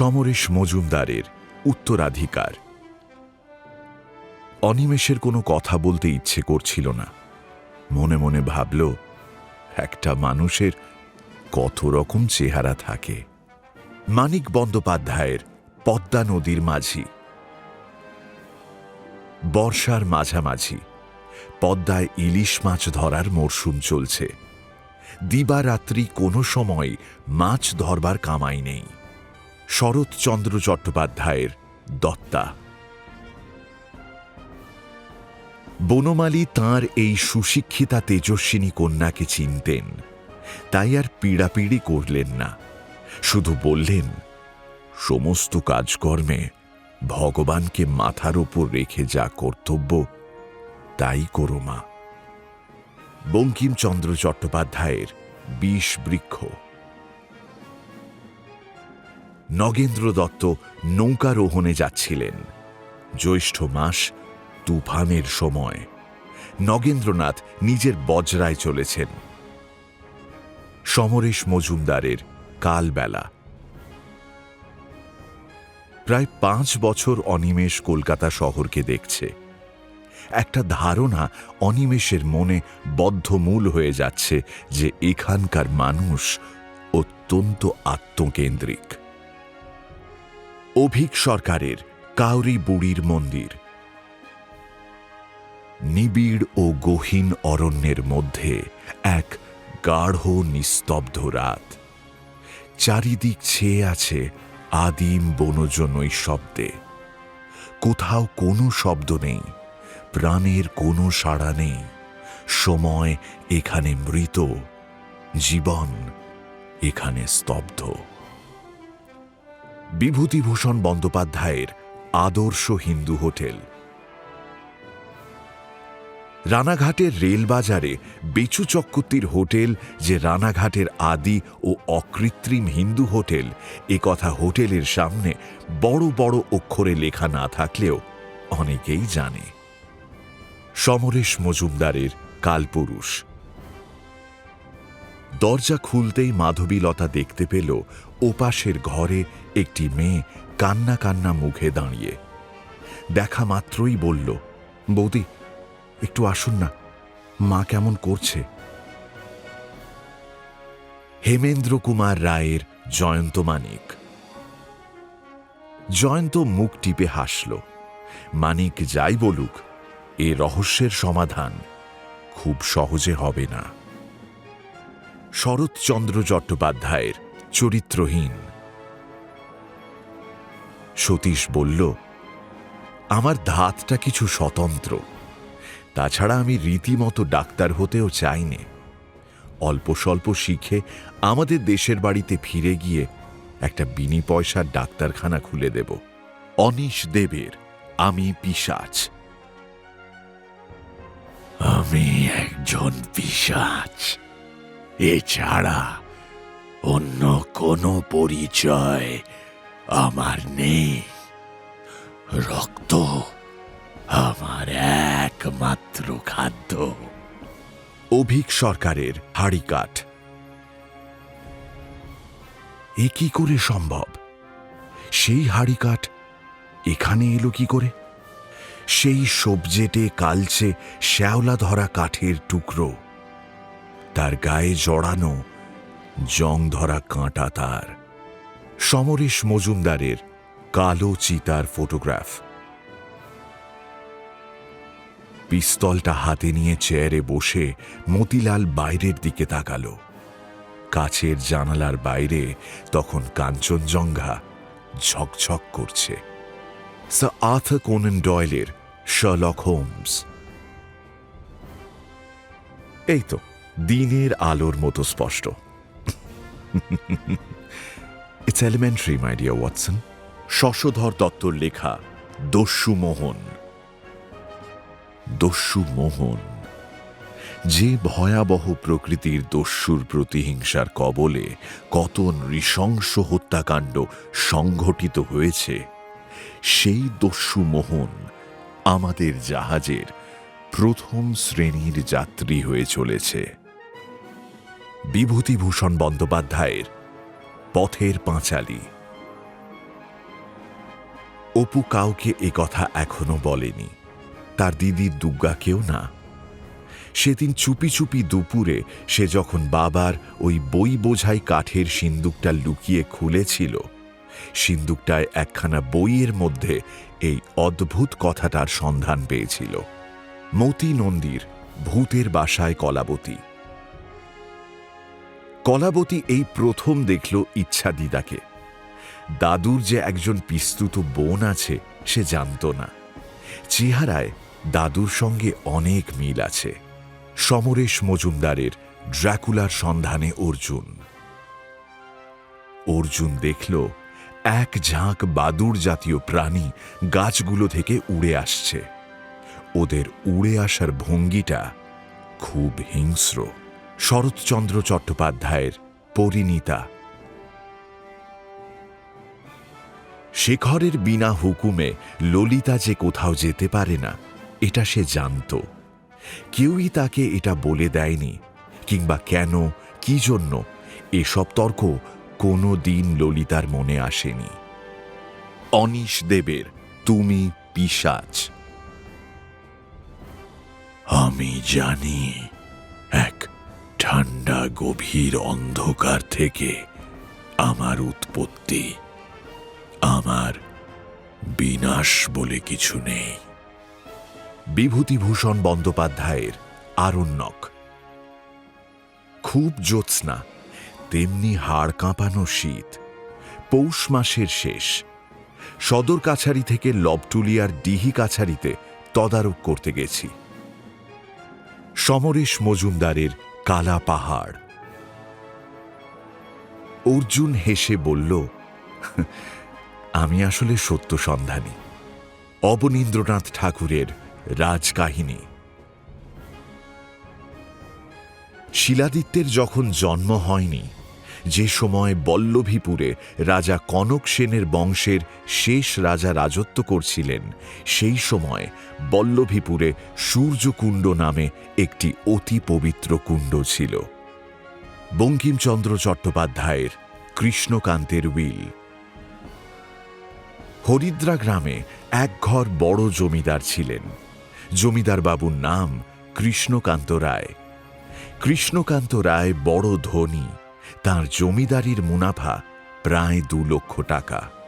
সমরেশ মজুমদারের উত্তরাধিকার। অনিমেষের কোনো কথা বলতে ইচ্ছে করছিল না। মনে মনে ভাবল, একটা মানুষের কত রকম চেহারা থাকে। মানিক বন্দ্যোপাধ্যায়ের পদ্মা নদীর মাঝি। বর্ষার মাঝামাঝি। পদ্মায় ইলিশ মাছ ধরার মরশুম চলছে। দিবারাত্রি কোনো সময় মাছ ধরবার কামাই নেই। শরৎচন্দ্র চট্টোপাধ্যায়ের দত্তা। বনমালী তাঁর এই সুশিক্ষিতা তেজস্বিনী কন্যাকে চিনতেন। তাই আর পীড়াপিড়ি করলেন না। শুধু বললেন, সমস্ত কাজকর্মে ভগবানকে মাথার ওপর রেখে যা কর্তব্য, তাই করো মা। বঙ্কিমচন্দ্র চট্টোপাধ্যায়ের বিষ বৃক্ষ। নগেন্দ্র দত্ত নৌকারোহণে যাচ্ছিলেন। জ্যৈষ্ঠ মাস, তুফানের সময়। নগেন্দ্রনাথ নিজের বজরায় চলেছেন। সমরেশ মজুমদারের কালবেলা। প্রায় পাঁচ বছর অনিমেষ কলকাতা শহরকে দেখছে। একটা ধারণা অনিমেষের মনে বদ্ধমূল হয়ে যাচ্ছে যে এখানকার মানুষ অত্যন্ত আত্মকেন্দ্রিক। অভিক সরকারের কাউরি বুড়ির মন্দির। নিবিড় ও গহীন অরণ্যের মধ্যে এক গাঢ় নিস্তব্ধ রাত। চারিদিক ছেয়ে আছে আদিম বনজ শব্দে। কোথাও কোনো শব্দ নেই, প্রাণের কোনো সাড়া নেই, সময় এখানে মৃত, জীবন এখানে স্তব্ধ। বিভূতিভূষণ বন্দ্যোপাধ্যায়ের আদর্শ হিন্দু হোটেল। রানাঘাটের রেলবাজারে বেচু চক্রবর্তীর হোটেল, যে রানাঘাটের আদি ও অকৃত্রিম হিন্দু হোটেল, এ কথা হোটেলের সামনে বড় বড় অক্ষরে লেখা না থাকলেও অনেকেই জানে। সমরেশ মজুমদারের কালপুরুষ। দরজা খুলতেই মাধবীলতা দেখতে পেল ওপাশের ঘরে একটি মেয়ে কান্না কান্না মুখে দাঁড়িয়ে। দেখা মাত্রই বলল, বৌদি, একটু আসুন না। মা কেমন করছে? হেমেন্দ্র কুমার রায়ের জয়ন্ত মানিক। জয়ন্ত মুখ টিপে হাসল, মানিক, যাই বলুক, এ রহস্যের সমাধান খুব সহজে হবে না। শরৎচন্দ্র চট্টোপাধ্যায়ের চরিত্রহীন। সতীশ বলল, আমার ধাতটা কিছু স্বতন্ত্র। তাছাড়া আমি রীতিমতো ডাক্তার হতেও চাইনি। অল্প স্বল্প শিখে আমাদের দেশের বাড়িতে ফিরে গিয়ে একটা বিনি পয়সার ডাক্তারখানা খুলে দেব। অনিশ দেবের আমি পিসাচ আমি একজন পিসাচ এছাড়া অন্য কোনো পরিচয় আমার নেই। রক্ত আমার একমাত্র খাদ্য। অভিক সরকারের হাড়িকাঠ। এ কি করে সম্ভব? সেই হাড়িকাঠ এখানে এলো কি করে? সেই সবজেটে কালচে শ্যাওলা ধরা কাঠের টুকরো। গায়ে জড়ানো জং ধরা কাঁটা তার। সমরেশ মজুমদারের কালো চিতার ফটোগ্রাফ। পিস্তলটা হাতে নিয়ে চেয়ারে বসে মতিলাল বাইরের দিকে তাকালো। কাছের জানালার বাইরে তখন কাঞ্চনজঙ্ঘা ঝকঝক করছে। সা আর্থার কোনেন ডয়েলের শার্লক হোমস। এই তো। দিনের আলোর মতো স্পষ্ট। It's elementary my dear Watson Shashadhar দত্তর লেখা, দস্যু মোহন। দস্যু মোহন। যে ভয়াবহ প্রকৃতির দস্যুর প্রতিহিংসার কবলে কত নৃশংস হত্যাকাণ্ড সংঘটিত হয়েছে, সেই দস্যু মোহন আমাদের জাহাজের প্রথম শ্রেণির যাত্রী হয়ে চলেছে। বিভূতিভূষণ বন্দ্যোপাধ্যায়ের পথের পাঁচালী। অপু কাউকে এ কথা এখনও বলেনি। তার দিদির দুর্গাকেও না। সেদিন চুপি চুপি দুপুরে সে যখন বাবার ওই বই বোঝাই কাঠের সিন্দুকটা লুকিয়ে খুলেছিল, সিন্দুকটায় একখানা বইয়ের মধ্যে এই অদ্ভুত কথাটার সন্ধান পেয়েছিল। মতি নন্দীর ভূতের বাসায় কলাবতী। কলাবতী এই প্রথম দেখল ইচ্ছা দিদাকে। দাদুর যে একজন পিস্তুত বোন আছে, সে জানত না। চেহারায় দাদুর সঙ্গে অনেক মিল আছে। সমরেশ মজুমদারের ড্র্যাকুলার সন্ধানে অর্জুন। অর্জুন দেখল, এক ঝাঁক বাদুর জাতীয় প্রাণী গাছগুলো থেকে উড়ে আসছে। ওদের উড়ে আসার ভঙ্গিটা খুব হিংস্র। শরৎচন্দ্র চট্টোপাধ্যায়ের পরিণীতা। শেখরের বিনা হুকুমে ললিতা যে কোথাও যেতে পারে না, এটা সে জানত। কেউই তাকে এটা বলে দেয়নি, কিংবা কেন, কি জন্য, এসব তর্ক কোনো দিন ললিতার মনে আসেনি। অনিশ দেবের তুমি পিশাচ আমি জানি, এক ঠান্ডা গভীর অন্ধকার থেকে আমার উৎপত্তি। আমার বিনাশ বলে কিছু নেই। বিভূতিভূষণ বন্দ্যোপাধ্যায়ের আরণ্যক। খুব জ্যোৎস্না, তেমনি হাড় কাঁপানো শীত, পৌষ মাসের শেষ। সদর কাছারি থেকে লবটুলিয়ার ডিহি কাছারিতে তদারক করতে গেছি। সমরেশ মজুমদারের কালা পাহাড়। অর্জুন হেসে বলল, আমি আসলে সত্য সন্ধানী, অবনীন্দ্রনাথ ঠাকুরের রাজকাহিনী। শিলাদিত্যের যখন জন্ম হয়নি যে সময় বল্লভীপুরে রাজা কনক সেনের বংশের শেষ রাজা রাজত্ব করছিলেন, সেই সময় বল্লভীপুরে সূর্যকুণ্ড নামে একটি অতি পবিত্র কুণ্ড ছিল। বঙ্কিমচন্দ্র চট্টোপাধ্যায়ের কৃষ্ণকান্তের উইল। হরিদ্রা গ্রামে এক ঘর বড় জমিদার ছিলেন। জমিদার বাবুর নাম কৃষ্ণকান্ত রায়। কৃষ্ণকান্ত রায় বড় ধনী তার জমিদারির মুনাফা প্রায় দু লক্ষ টাকা।